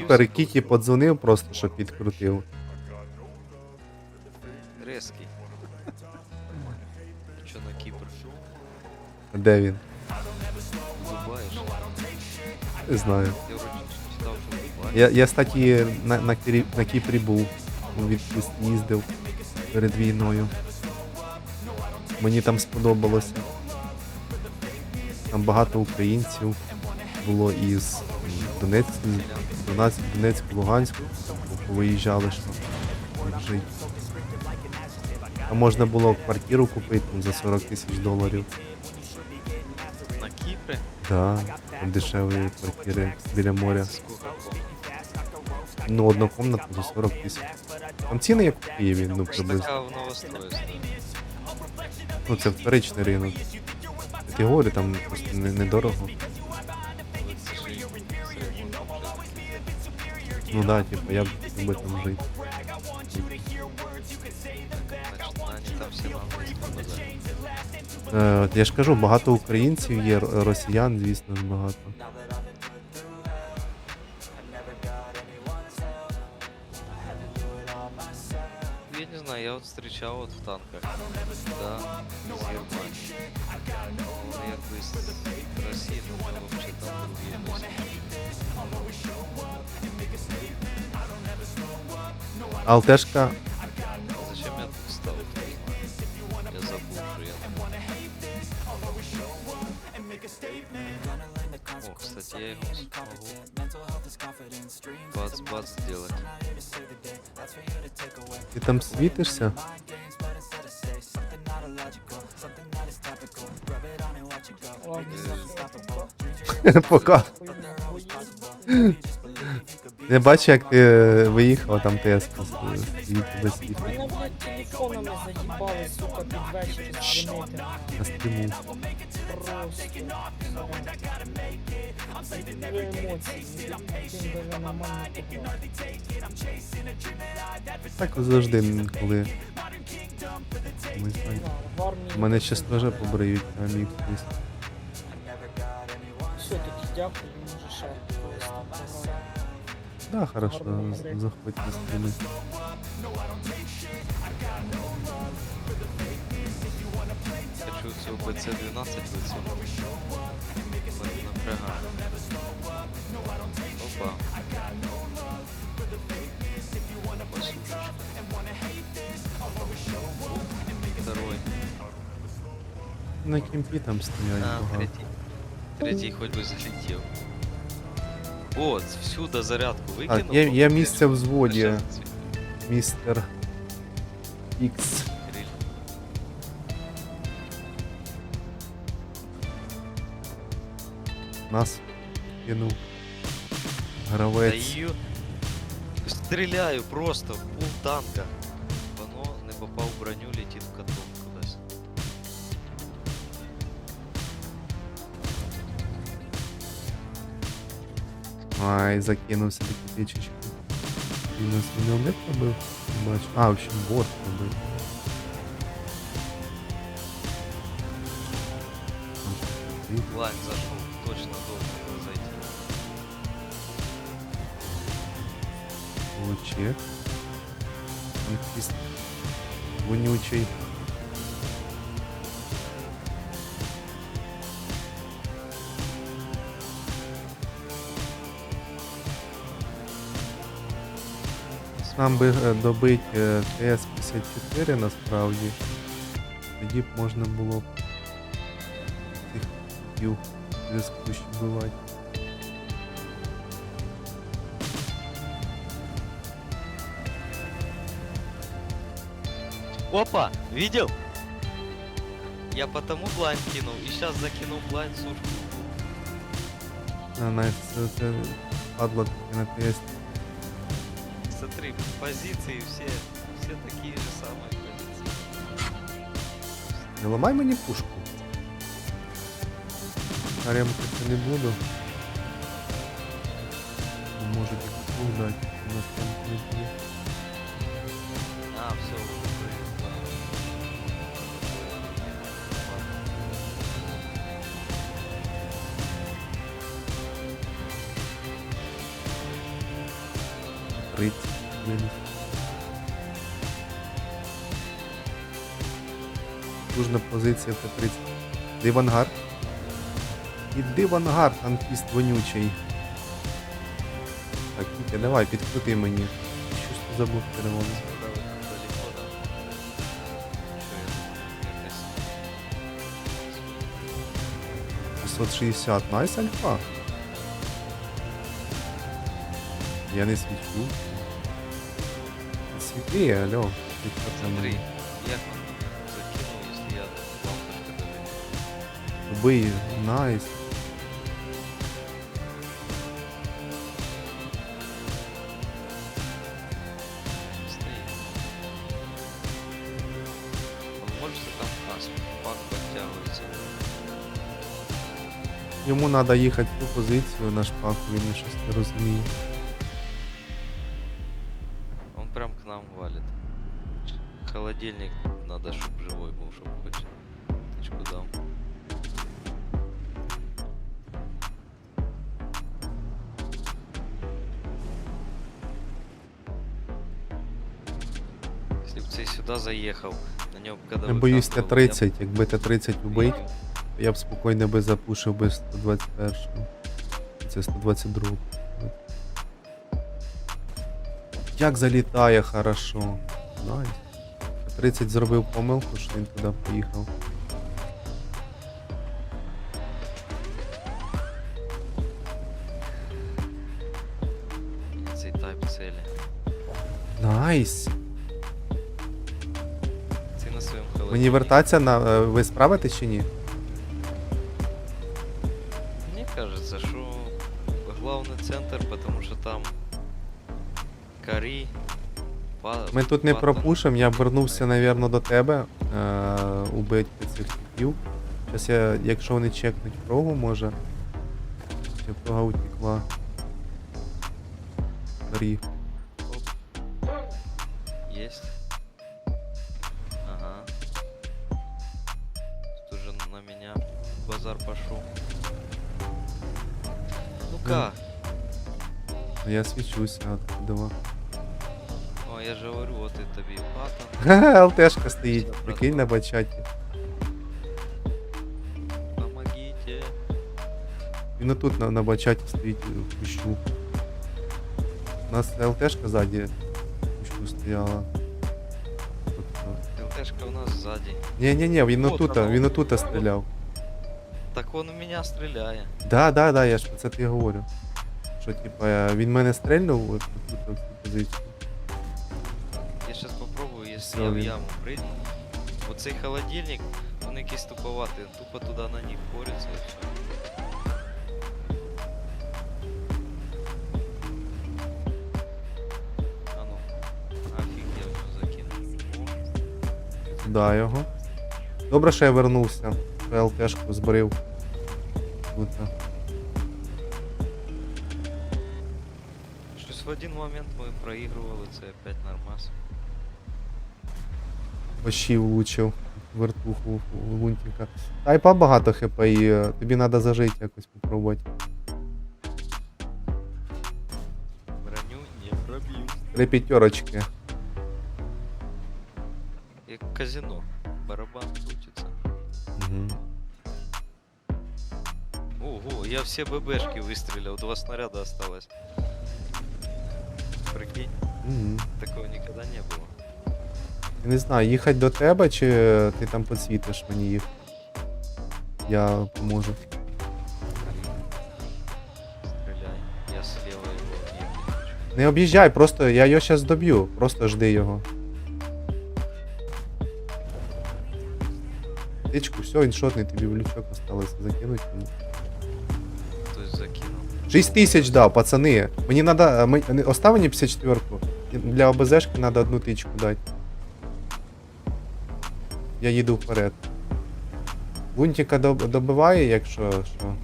Тепер Кікі подзвонив просто, щоб підкрутив. Резкий. Чё на Кипр? Де він? Улыбаешь? Не знаю. Я вроде читал, что улыбаешь. Я, я статі, на, на, Кирі- на Кіпрі був. У відпуск їздив перед війною. Мені там сподобалося. Там багато українців було із м, Донецьку, Донецьку, Донецьку, Луганську. Виїжджали, що жити. Там можна було квартиру купити там, за 40 тисяч доларів. На Кипре? Да, дешеві квартири біля моря. Ну, однокомнатну за 40 тисяч. Там ціни як в Києві, ну приблизно. Ну це вторичний ринок. Я говорю, там просто недорого. Вот Вони там всі на англійському базарі. Е, от я ж кажу, багато українців є, росіян, звісно багато. Я не я встречал вот в танках, да, Германии. Ну, якби з Росії, ну, вообще там другие мысли. Алтешка, Зачем я тут стал. Я забыл, что я О, кстати, я его смогу бац-бац сделать. ти там світишся? Пока. Я бачу, як ти е, виїхав, там ТС стоїть тебе світить Мене, блядь, телефонами заїбали, сука, під вечір дзвонити. на стріму. Просто. Емоції, він даже нормально поклав. Так завжди, коли. Знаю. В. Мене ще теж побриють, а мій хтось. Все, тоді дякую, може ще. Да, хорошо, з- заходь на стріми. Хочу цю БЦ-12 вицю. Мене напрягає. Опа. Послушай. Второй. На кімпі там стоять А, багато. третий. Третий хоть бы залетел. Вот, всюду зарядку выкинул. Так, є, є походу, місце в зводі, Щас ці- містер Ікс. Гриль. Нас кинув Да гравець. ее стреляю просто в пул танка. Воно не попав в броню, летить в котом Ай, закинувся до копійчички. Він нас мене не пробив. Не Бачу. А, в общем, бот пробив. Там щось стоїть. Лайн зашел, точно должен был зайти. Лучек. Танкист. Вонючий. Нам би е, добити е, ТС-54 насправді. Тоді б можна було б цих ків зв'язку вбивати. Опа, видел? Я потому блайн кинул, и сейчас закинул блайн сушку. А, найс, це, це падла таки на ТС. Смотри, позиции все, все такие же самые позиции. Не ламай мені пушку. Ремки це не буду. Ну, Може тільки дати. У нас там не. 30 хвилин. Дружна позиція Т-30. В ангар. Іди в ангар, танкіст вонючий. Так, Кітя, давай, підкрути мені. Що ж ти забув думаю, якась 660. Найс альфа. Я не свічу. Світлі, алло. Смотри, як он закинув, якщо я лампочка даю. Убий, найс. Стоїть. А Можете там а, пак підтягується. Йому треба їхати в ту позицію на шпаку, він щось не розуміє. Он прям к нам валит. Холодильник надо, чтобы живой был, чтобы хоть тычку дал. Цей сюда заехал, на нем когда Я боюсь Т-30, якби Т-30 убить, я б спокійно би запушив би 121. Це 122. Як залітає хорошо. Найс. Т-30 зробив помилку, що він туди поїхав. Цей тайп цели. Найс. Мені вертатися на. е, Ви справитесь чи ні? Мне кажется, что главный центр, потому что там Кари. Па- Ми тут не пропушимо, я вернувся, напевно, до тебе. Е, убити цих типів. Зараз я, якщо вони чекнуть прогу, може. Прога утекла. Рі. на меня базар пошел. Ну как? А Я свічуся откуда. О, я же говорю, вот это паттон. Ха, ЛТшка стоїть, прикинь на бачаті. Помогите. Він отут на, на бачаті стоїть в кущу. У нас ЛТшка ззаді в кущу стояла. ЛТшка у нас сзади. Ні-ні-ні, він Вот отут, воно. він отут стріляв. Так он у меня стреляет. Да, да, да, я ж про це тобі говорю. Що, типа, е, він мене стрельнув от тут в цю позицію. Я сейчас попробую, если Всё, я в він- яму прийду. Вот цей холодильник, он якийсь туповатий, тупо туда на них борються и все. Туди його. Добре, що я вернувся. Що ЛТшку збрив. Е. Щось в один момент ми проігрували, це опять нормас.Ощі влучив вертуху лунтика. Тайпа багато хп і тобі треба зажити якось попробувати. Броню не проб'ю. Три п'ятерочки Як казино. Барабан крутится. Угу. Ого, я все ББшки выстрелил, два снаряда осталось. Прикинь, Угу. такого никогда не было. Не знаю, їхати до тебе чи ти там підсвітиш мені їх. Я поможу. Стреляй, я слева его объехать хочу. Не об'їжджай, просто я його зараз доб'ю. Просто жди його. Тичку, все, іншотний, тобі в лючок осталось закинуть. То есть закинул. 6 тисяч дав, пацани. Мені надо. Ми, не- остав мені 54-ку. Для ОБЗшки треба одну тичку дати. Я їду вперед. Лунтика доб- добиває, якщо що.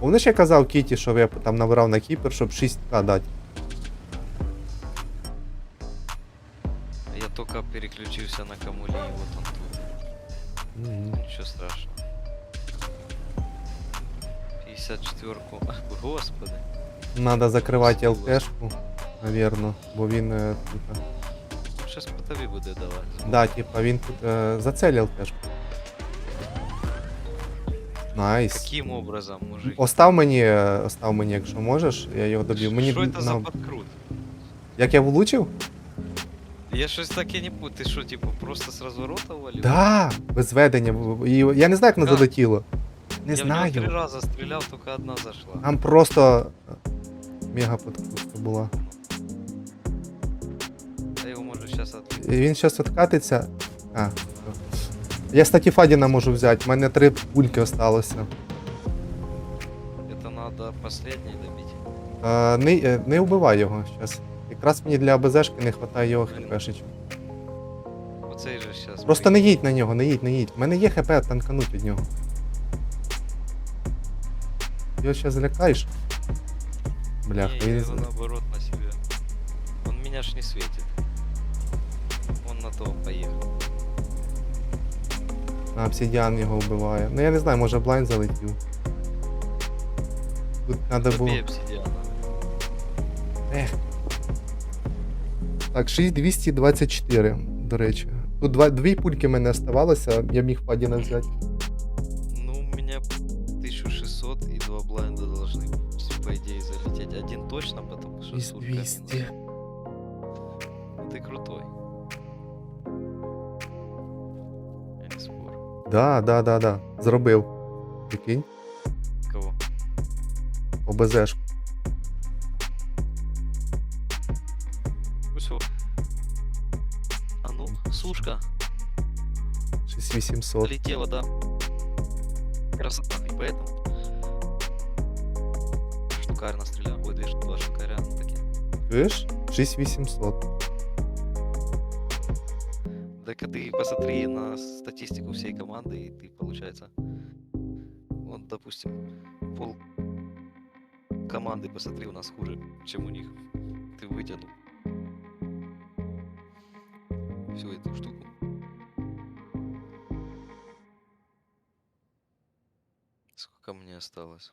Вони я казав Кіті, що я там набрав на кіпер, щоб 6к дати. Я только переключился на камули, и вот он тут. Мгм. Ничего страшного. 54-ку. Господи. Надо закривати ЛТшку. навірно, бо він. е, типа, Щас по тобі буде давати. да, типа він тут е, зацелив теж. Найс. Каким образом, мужик? Остав мені, е, остав мені, якщо можеш, я його доб'ю. Мені Що це за подкрут? Як я влучив? Я щось таке не пу. Ти що, типу, просто з розворота валив? Да, без ведення. в- І я не знаю, як воно Как? залетіло. Не Я в нього три знаю. рази стріляв, тільки одна зайшла. Там просто е, мега подкрутка була. Я його можу зараз. І він зараз откатиться. А. все. Я статіфадіна можу взяти, у мене три пульки осталося. Это надо последний добить. Е, не, е, не вбивай його зараз. Якраз мені для АБЗшки не вистачає його хпшечок. Оцей же сейчас. Просто не їдь на нього, не їдь, не їдь. У мене є хп танкануть від нього. Його ще злякаєш. Бляха, Не, він... его наоборот на себе. Он меня ж не светит. Он на то поехал. А, обсидіан його вбиває. Ну я не знаю, може блайн залетів. Тут треба було. Обсидиана. Ех. Так, 6224, до речі. Тут два, дві пульки в мене оставалося, я міг падіна взяти. Ну, у меня 1600 и два блайнда должны, по идее, залететь. Один точно, потому что сутка не 200. надо. Ну, Ты крутой. Я не спорю. Да, да, да, да. Зробив. Прикинь, Кого? ОБЗшку. Сушка. 6800. Летела, да. Красота, и поэтому. Штукарно стрелял. Ой, две, два штукаря, ну такие. Чуєш? 6800. Так ты посмотри на статистику всей команды, и ты, получается, вот, допустим, пол команды, посмотри, у нас хуже, чем у них. Ты вытянул всю эту штуку. Сколько мне осталось?